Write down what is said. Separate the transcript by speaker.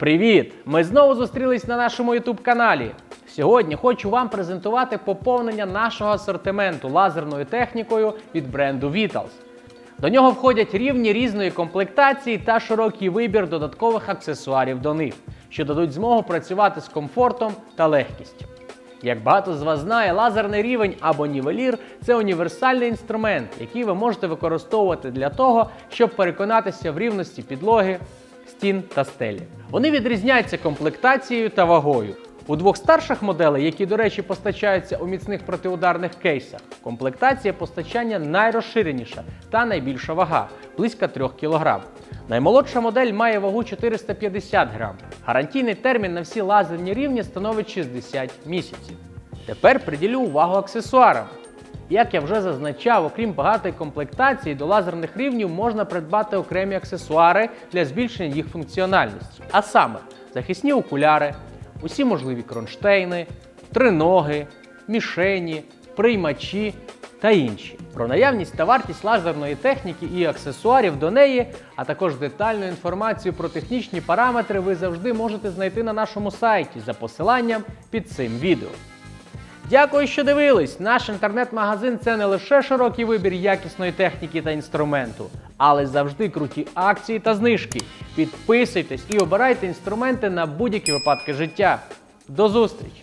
Speaker 1: Привіт! Ми знову зустрілись на нашому YouTube каналі. Сьогодні хочу вам презентувати поповнення нашого асортименту лазерною технікою від бренду Vitals. До нього входять рівні різної комплектації та широкий вибір додаткових аксесуарів до них, що дадуть змогу працювати з комфортом та легкістю. Як багато з вас знає, лазерний рівень або нівелір це універсальний інструмент, який ви можете використовувати для того, щоб переконатися в рівності підлоги, стін та стелі. Вони відрізняються комплектацією та вагою. У двох старших моделей, які, до речі, постачаються у міцних протиударних кейсах, комплектація постачання найрозширеніша та найбільша вага близько 3 кг. Наймолодша модель має вагу 450 грам. Гарантійний термін на всі лазерні рівні становить 60 місяців. Тепер приділю увагу аксесуарам. Як я вже зазначав, окрім багатої комплектації, до лазерних рівнів можна придбати окремі аксесуари для збільшення їх функціональності. А саме захисні окуляри, усі можливі кронштейни, триноги, мішені, приймачі та інші. Про наявність та вартість лазерної техніки і аксесуарів до неї, а також детальну інформацію про технічні параметри ви завжди можете знайти на нашому сайті за посиланням під цим відео. Дякую, що дивились! Наш інтернет-магазин це не лише широкий вибір якісної техніки та інструменту, але завжди круті акції та знижки. Підписуйтесь і обирайте інструменти на будь-які випадки життя. До зустрічі!